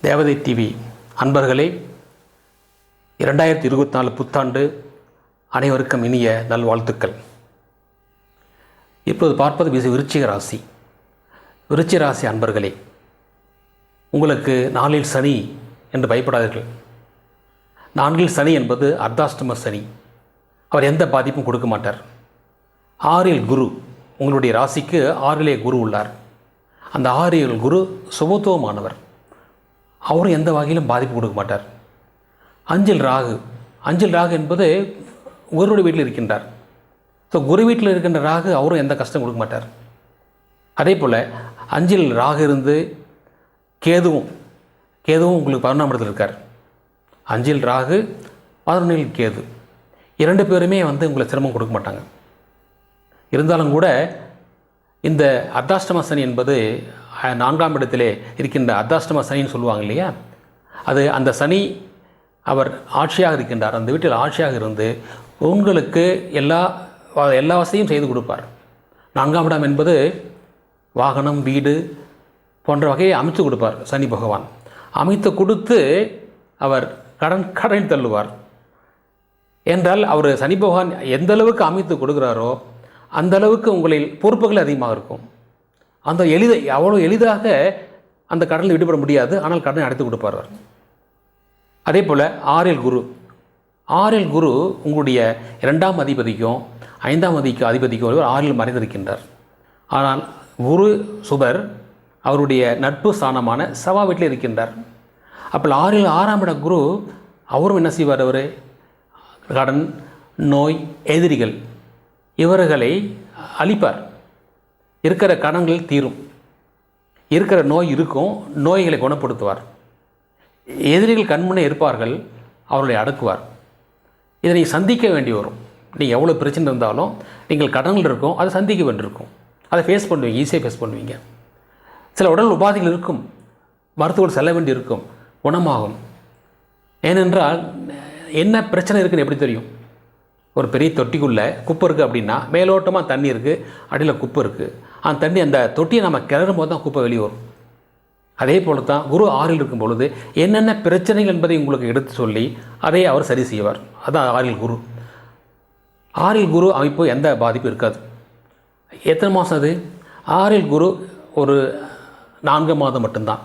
தேவதை டிவி. அன்பர்களே இரண்டாயிரத்தி இருபத்தி நாலு புத்தாண்டு அனைவருக்கும் இனிய நல்வாழ்த்துக்கள். இப்போது பார்ப்பது விசு விருச்சிக ராசி. விருச்சிக ராசி அன்பர்களே உங்களுக்கு நாளில் சனி என்று பயப்படாதீர்கள். நான்கில் சனி என்பது அர்த்தாஷ்டம சனி. அவர் எந்த பாதிப்பும் கொடுக்க மாட்டார். ஆறில் குரு உங்களுடைய ராசிக்கு ஆறிலே குரு உள்ளார். அந்த ஆறில் குரு சுபத்துவமானவர். அவரும் எந்த வகையிலும் பாதிப்பு கொடுக்க மாட்டார். அஞ்சில் ராகு. அஞ்சல் ராகு என்பது குருவுடைய வீட்டில் இருக்கின்றார். ஸோ குரு வீட்டில் இருக்கின்ற ராகு அவரும் எந்த கஷ்டம் கொடுக்க மாட்டார். அதே போல் அஞ்சில் ராகு இருந்து கேதுவும் கேதுவும் உங்களுக்கு பதினொன்றாம் இடத்தில் இருக்கார். அஞ்சில் ராகு பதினொன்றில் கேது. இரண்டு பேருமே வந்து உங்களை சிரமம் கொடுக்க மாட்டாங்க. இருந்தாலும் கூட இந்த அர்த்தாஷ்டம சனி என்பது நான்காம் இடத்திலே இருக்கின்ற அர்த்தாஷ்டம சனின்னு சொல்லுவாங்க இல்லையா? அது அந்த சனி அவர் ஆட்சியாக இருக்கின்றார். அந்த வீட்டில் ஆட்சியாக இருந்து உங்களுக்கு எல்லா எல்லா வசதியும் செய்து கொடுப்பார். நான்காம் இடம் என்பது வாகனம் வீடு போன்ற வகையை அமைத்து கொடுப்பார் சனி பகவான். அமைத்து கொடுத்து அவர் கடன் கடன் தள்ளுவார். என்றால் அவர் சனி பகவான் எந்த அளவுக்கு அமைத்து கொடுக்குறாரோ அந்த அளவுக்கு உங்களில் பொறுப்புகள் அதிகமாக இருக்கும். அந்த எளித அவ்வளோ எளிதாக அந்த கடனில் விடுபட முடியாது. ஆனால் கடனை அடைத்து கொடுப்பார் அதே போல் ஆரியல் குரு. ஆரியல் குரு உங்களுடைய இரண்டாம் அதிபதிக்கும் ஐந்தாம் அதிக்கு அதிபதிக்கும் ஒருவர் ஆறில் மறைந்திருக்கின்றார். ஆனால் குரு சுபர் அவருடைய நட்பு ஸ்தானமான சவா வீட்டில் இருக்கின்றார். அப்போ ஆறில் ஆறாம் இட குரு அவரும் என்ன செய்வார் அவர்? கடன் நோய் எதிரிகள் இவர்களை அழிப்பார். இருக்கிற கடன்கள் தீரும். இருக்கிற நோய் இருக்கும் நோய்களை குணப்படுத்துவார். எதிரிகள் கண்முன்னே இருப்பார்கள் அவர்களை அடக்குவார். இதை நீங்கள் சந்திக்க வேண்டி வரும். நீங்கள் எவ்வளோ பிரச்சனை இருந்தாலும் நீங்கள் கடன்கள் இருக்கும் அதை சந்திக்க வேண்டியிருக்கும். அதை ஃபேஸ் பண்ணுவீங்க ஈஸியாக ஃபேஸ் பண்ணுவீங்க. சில உடல் உபாதைகள் இருக்கும். மருத்துவர் செல்ல வேண்டி இருக்கும் குணமாகும். ஏனென்றால் என்ன பிரச்சனை இருக்குன்னு எப்படி தெரியும்? ஒரு பெரிய தொட்டிக்குள்ளே குப்பை இருக்குது அப்படின்னா மேலோட்டமாக தண்ணி இருக்குது அடியில் குப்பை இருக்குது அந்த தண்ணி அந்த தொட்டியை நம்ம கிளறும் போது தான் குப்பை வெளியே வரும். அதே போல தான் குரு ஆறில் இருக்கும் பொழுது என்னென்ன பிரச்சனைகள் என்பதை உங்களுக்கு எடுத்து சொல்லி அதை அவர் சரி செய்வார். அதுதான் ஆறில் குரு. ஆறில் குரு அமைப்பு எந்த பாதிப்பும் இருக்காது. எத்தனை மாதம் அது? ஆறில் குரு ஒரு நான்கு மாதம் மட்டும்தான்.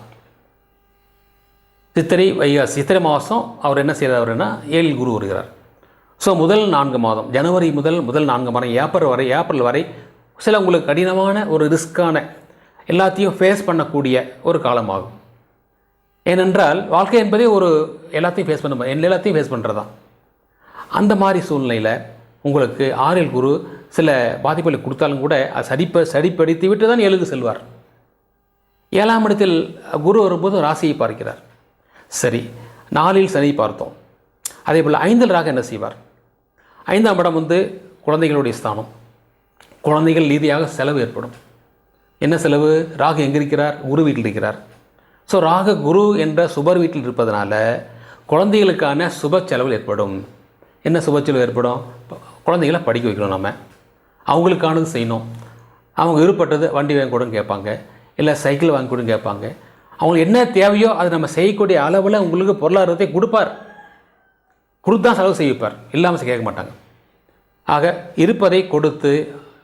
சித்திரை வைகாசி. சித்திரை மாதம் அவர் என்ன செய்கிறார் செய்கிறாருன்னா ஏழில் குரு வருகிறார். ஸோ முதல் நான்கு மாதம் ஜனவரி முதல் முதல் நான்கு மாதம் ஏப்ரல் வரை ஏப்ரல் வரை சில உங்களுக்கு கடினமான ஒரு ரிஸ்க்கான எல்லாத்தையும் ஃபேஸ் பண்ணக்கூடிய ஒரு காலமாகும். ஏனென்றால் வாழ்க்கை என்பதே ஒரு எல்லாத்தையும் ஃபேஸ் பண்ண எல்லாத்தையும் ஃபேஸ் பண்ணுறது தான் அந்த மாதிரி சூழ்நிலையில் உங்களுக்கு ஆறில் குரு சில பாதிப்புகளை கொடுத்தாலும் கூட அது சரிப்ப சரிப்படுத்தி விட்டு தான் எழுது செல்வார். ஏழாம் இடத்தில் குரு வரும்போது ராசியை பார்க்கிறார். சரி நாளில் சனி பார்த்தோம். அதே போல் ஐந்தில் ராக என்ன செய்வார்? ஐந்தாம் இடம் வந்து குழந்தைகளுடைய ஸ்தானம். குழந்தைகள் ரீதியாக செலவு ஏற்படும். என்ன செலவு? ராகு எங்கே இருக்கிறார்? குரு வீட்டில் இருக்கிறார். ஸோ ராகு குரு என்ற சுபர் வீட்டில் இருப்பதனால குழந்தைகளுக்கான சுப செலவு ஏற்படும். என்ன சுப செலவு ஏற்படும்? குழந்தைகளை படிக்க வைக்கணும் நம்ம அவங்களுக்கானது செய்யணும். அவங்க விருப்பப்பட்டது வண்டி வாங்கி கொடுன்னு கேட்பாங்க. இல்லை சைக்கிள் வாங்கி கொடுன்னு கேட்பாங்க. அவங்களுக்கு என்ன தேவையோ அதை நம்ம செய்யக்கூடிய அளவில் உங்களுக்கு பொருளாதாரத்தை கொடுப்பார். கொடுத்தா செலவு செய்விப்பார். இல்லாமல் கேட்க மாட்டாங்க. ஆக இருப்பதை கொடுத்து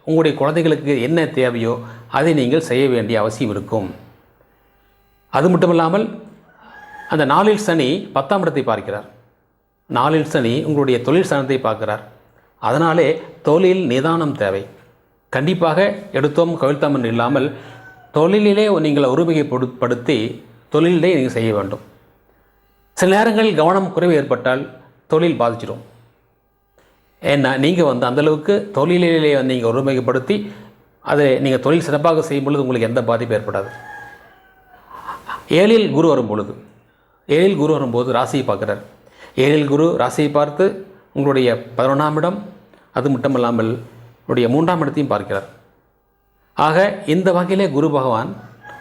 உங்களுடைய குழந்தைகளுக்கு என்ன தேவையோ அதை நீங்கள் செய்ய வேண்டிய அவசியம் இருக்கும். அது மட்டும் இல்லாமல் அந்த நாளில் சனி பத்தாம் இடத்தை பார்க்கிறார். நாளில் சனி உங்களுடைய தொழில் சனத்தை பார்க்கிறார். அதனாலே தொழில் நிதானம் தேவை. கண்டிப்பாக எடுத்தோம் கவிழ்த்தோம் என்று இல்லாமல் தொழிலிலே நீங்கள் ஒருமைப்படுத்தி தொழிலே நீங்கள் செய்ய வேண்டும். சில நேரங்களில் கவனம் குறைவு ஏற்பட்டால் தொழில் பாதிச்சிடும் ஏன்னா நீங்கள் வந்து அந்தளவுக்கு தொழிலிலே வந்து நீங்கள் ஒருமைப்படுத்தி அதை நீங்கள் தொழில் சிறப்பாக செய்யும் பொழுது உங்களுக்கு எந்த பாதிப்பும் ஏற்படாது. ஏழில் குரு வரும் பொழுது ஏழில் குரு வரும்போது ராசியை பார்க்குறார். ஏழில் குரு ராசியை பார்த்து உங்களுடைய பதினொன்றாம் இடம் அது மட்டும் இல்லாமல் உங்களுடைய மூன்றாம் இடத்தையும் பார்க்கிறார். ஆக இந்த வகையிலே குரு பகவான்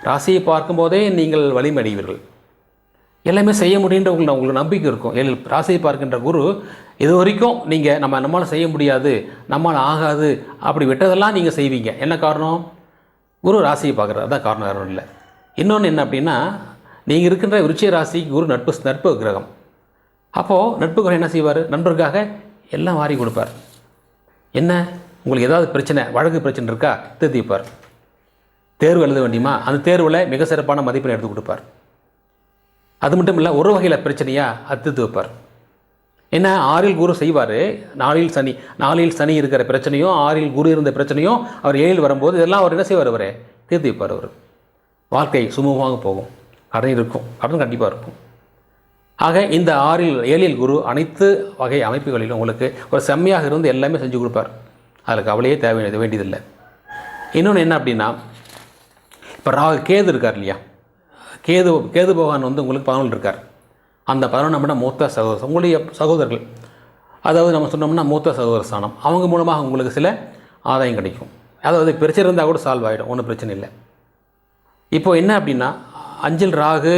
ராசியை பார்க்கும்போதே நீங்கள் வலிமடைவீர்கள். எல்லாமே செய்ய முடியுன்ற உங்களை உங்களுக்கு நம்பிக்கை இருக்கும். ஏழு ராசியை பார்க்கின்ற குரு இது வரைக்கும் நீங்கள் நம்ம நம்மளால் செய்ய முடியாது நம்மளால் ஆகாது அப்படி விட்டதெல்லாம் நீங்கள் செய்வீங்க. என்ன காரணம்? குரு ராசியை பார்க்குறது. அதான் காரணம் வேறு இல்லை. இன்னொன்று என்ன அப்படின்னா நீங்கள் இருக்கின்ற விருச்சிய ராசி குரு நட்பு நட்பு கிரகம். அப்போது நட்பு கிரகம் என்ன செய்வார்? நண்பருக்காக எல்லாம் வாரி கொடுப்பார். என்ன? உங்களுக்கு ஏதாவது பிரச்சனை வழக்கு பிரச்சனை இருக்கா? தீர்த்திப்பார் தேர்வு எழுத வேண்டியமா? அந்த தேர்வில் மிக சிறப்பான மதிப்பெண் எடுத்து கொடுப்பார். அது மட்டும் இல்லை ஒரு வகையில் பிரச்சனையாக அது வைப்பார் என்ன? ஆறில் குரு செய்வார். நாளில் சனி நாளில் சனி இருக்கிற பிரச்சனையும் ஆறில் குரு இருந்த பிரச்சனையும் அவர் ஏழில் வரும்போது இதெல்லாம் அவர் என்ன செய்வார் அவர் தீர்த்து வைப்பார் அவர். வாழ்க்கை சுமூகமாக போகும். கடன் இருக்கும். கடன் கண்டிப்பாக இருக்கும். ஆக இந்த ஆறில் ஏழில் குரு அனைத்து வகை அமைப்புகளிலும் உங்களுக்கு ஒரு செம்மையாக இருந்து எல்லாமே செஞ்சு கொடுப்பார். அதில் கவலையே தேவை வேண்டியதில்லை. இன்னொன்று என்ன அப்படின்னா இப்போ ராகு கேது இருக்கார் இல்லையா? கேது கேது பகவான் வந்து உங்களுக்கு பதினொன்று இருக்கார். அந்த பதினொன்று அப்படின்னா மூத்த சகோதரர் உங்களுடைய சகோதரர்கள். அதாவது நம்ம சொன்னோம்னா மூத்த சகோதர ஸ்தானம். அவங்க மூலமாக உங்களுக்கு சில ஆதாயம் கிடைக்கும். அதாவது பிரச்சனை இருந்தால் கூட சால்வ் ஆகிடும் ஒன்றும் பிரச்சனை இல்லை. இப்போது என்ன அப்படின்னா அஞ்சல் ராகு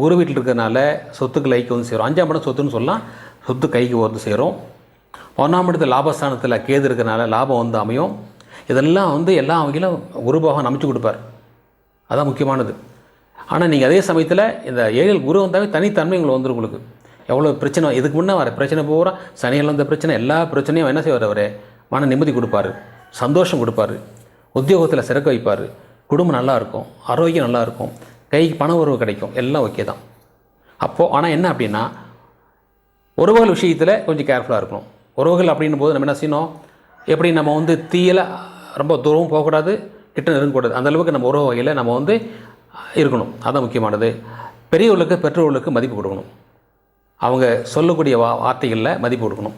குரு வீட்டில் இருக்கிறதுனால சொத்துக்கு லைக்கு வந்து சேரும். அஞ்சாம் இடம் சொத்துன்னு சொல்லலாம் சொத்து கைக்கு வந்து சேரும். ஒன்றாம் இடத்து லாபஸ்தானத்தில் கேது இருக்கிறனால லாபம் வந்து அமையும். இதெல்லாம் வந்து எல்லா வகையிலும் குரு பகவான் அமைச்சு கொடுப்பார். அதான் முக்கியமானது. ஆனால் நீங்கள் அதே சமயத்தில் இந்த ஏழில் குரு வந்தாவே தனித்தன்மை உங்களை வந்துடும் உங்களுக்கு. எவ்வளோ பிரச்சனை இதுக்கு முன்னே வர பிரச்சனை பூரா சனியில் வந்த பிரச்சனை எல்லா பிரச்சனையும் என்ன செய்வார் அவர்? மன நிம்மதி கொடுப்பாரு சந்தோஷம் கொடுப்பாரு உத்தியோகத்தில் சிறக்க வைப்பார் குடும்பம் நல்லாயிருக்கும் ஆரோக்கியம் நல்லாயிருக்கும் கைக்கு பண உறவு கிடைக்கும் எல்லாம் ஓகே தான். அப்போது ஆனால் என்ன அப்படின்னா உறவுகள் விஷயத்தில் கொஞ்சம் கேர்ஃபுல்லாக இருக்கணும். உறவுகள் அப்படின்னும் போது நம்ம என்ன செய்யணும்? எப்படி நம்ம வந்து தீயில் ரொம்ப தூரமும் போகக்கூடாது கிட்ட நெருங்கக்கூடாது. அந்தளவுக்கு நம்ம உறவு வகையில் நம்ம வந்து இருக்கணும். அதுதான் முக்கியமானது. பெரியவர்களுக்கு பெற்றோர்களுக்கு மதிப்பு கொடுக்கணும். அவங்க சொல்லக்கூடிய வா வார்த்தைகளில் மதிப்பு கொடுக்கணும்.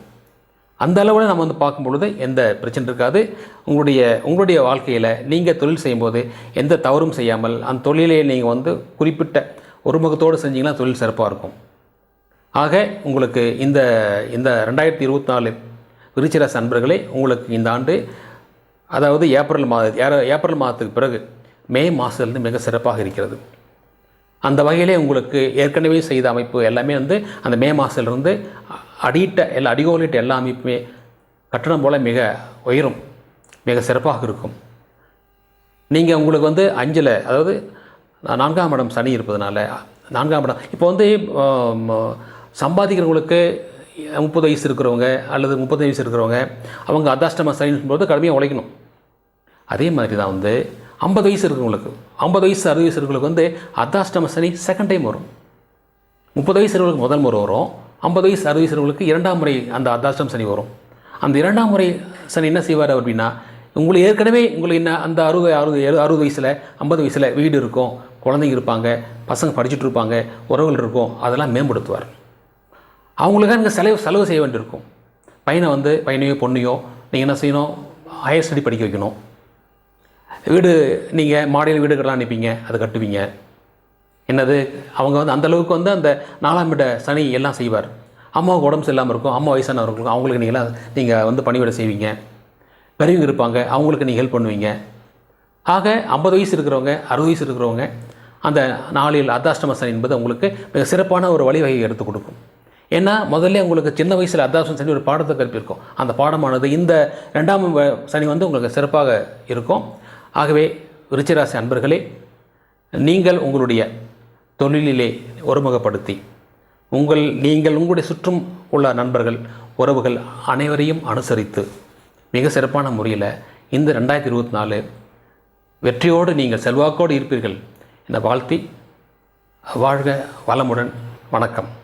அந்த அளவில் நம்ம வந்து பார்க்கும் பொழுது எந்த பிரச்சனை இருக்காது. உங்களுடைய உங்களுடைய வாழ்க்கையில் நீங்கள் தொழில் செய்யும்போது எந்த தவறும் செய்யாமல் அந்த தொழிலையே நீங்கள் வந்து குறிப்பிட்ட ஒருமுகத்தோடு செஞ்சீங்கன்னா தொழில் சிறப்பாக இருக்கும். ஆக உங்களுக்கு இந்த இந்த ரெண்டாயிரத்தி இருபத்தி நாலு விருச்சிராசி அன்பர்களே உங்களுக்கு இந்த ஆண்டு அதாவது ஏப்ரல் மாத ஏப்ரல் மாதத்துக்கு பிறகு மே மாதத்துலேருந்து மிக சிறப்பாக இருக்கிறது. அந்த வகையிலே உங்களுக்கு ஏற்கனவே செய்த அமைப்பு எல்லாமே வந்து அந்த மே மாதத்துலேருந்து அடியிட்ட எல்லா அடிகோலிட்ட எல்லா அமைப்புமே கட்டணம் போல் மிக உயரும் மிக சிறப்பாக இருக்கும். நீங்கள் உங்களுக்கு வந்து அஞ்சில் அதாவது நான்காம் இடம் சனி இருப்பதனால நான்காம் இடம் இப்போ வந்து சம்பாதிக்கிறவங்களுக்கு முப்பது வயசு இருக்கிறவங்க அல்லது முப்பது வயசு இருக்கிறவங்க அவங்க அதாஷ்டம சனின்னு போது கடுமையாக உழைக்கணும். அதே மாதிரி தான் வந்து ஐம்பது வயசு இருக்கிறவங்களுக்கு ஐம்பது வயசு அறுபது வயசு இருக்கிறவங்களுக்கு வந்து அர்த்தாஷ்டம சனி செகண்ட் டைம் வரும். முப்பது வயசு இருக்கிறவங்களுக்கு முதல் முறை வரும். ஐம்பது வயசு அறுபது வயசு இருக்கிறவங்களுக்கு இரண்டாம் முறை அந்த அர்த்தாஷ்டம் சனி வரும். அந்த இரண்டாம் முறை சனி என்ன செய்வார் அப்படின்னா உங்களுக்கு ஏற்கனவே உங்களுக்கு என்ன அந்த அறுபது அறுபது எழு- அறுபது வயசில் ஐம்பது வயசில் வீடு இருக்கும் குழந்தைங்க இருப்பாங்க பசங்க படிச்சுட்டு இருப்பாங்க உறவுகள் இருக்கும் அதெல்லாம் மேம்படுத்துவார். அவங்களுக்காக நீங்கள் செலவு செலவு செய்ய வேண்டியிருக்கும். பையனை வந்து பையனையோ பொண்ணையோ நீங்கள் என்ன செய்யணும்? ஹையர் ஸ்டடி படிக்க வைக்கணும். வீடு நீங்கள் மாடியில் வீடு அனுப்பிங்க அதை கட்டுவீங்க. என்னது? அவங்க வந்து அந்தளவுக்கு வந்து அந்த நாலாம் இட சனி எல்லாம் செய்வார். அம்மாவுக்கு உடம்பு சரியில்லாமல் இருக்கும் அம்மா வயசானவர்களுக்கும் அவங்களுக்கு நீங்களாம் நீங்கள் வந்து பணிவிட செய்வீங்க. பெரியவங்க இருப்பாங்க அவங்களுக்கு நீங்கள் ஹெல்ப் பண்ணுவீங்க. ஆக ஐம்பது வயசு இருக்கிறவங்க அறுபது வயசு இருக்கிறவங்க அந்த நாளில் அர்த்தாஷ்டம சனி என்பது உங்களுக்கு மிக சிறப்பான ஒரு வழிவகையை எடுத்து கொடுக்கும். ஏன்னா முதல்ல உங்களுக்கு சின்ன வயசில் அர்த்தாஷ்டம சனி ஒரு பாடத்தை கற்பிருக்கும் அந்த பாடமானது இந்த ரெண்டாம் வ- சனி வந்து உங்களுக்கு சிறப்பாக இருக்கும். ஆகவே ரிச்சராசி அன்பர்களே நீங்கள் உங்களுடைய தொழிலிலே ஒருமுகப்படுத்தி உங்கள் நீங்கள் உங்களுடைய சுற்றும் உள்ள நண்பர்கள் உறவுகள் அனைவரையும் அனுசரித்து மிக சிறப்பான முறையில் இந்த ரெண்டாயிரத்தி இருபத்தி நாலு வெற்றியோடு நீங்கள் செல்வாக்கோடு இருப்பீர்கள் என வாழ்த்தி வாழ்க வளமுடன். வணக்கம்.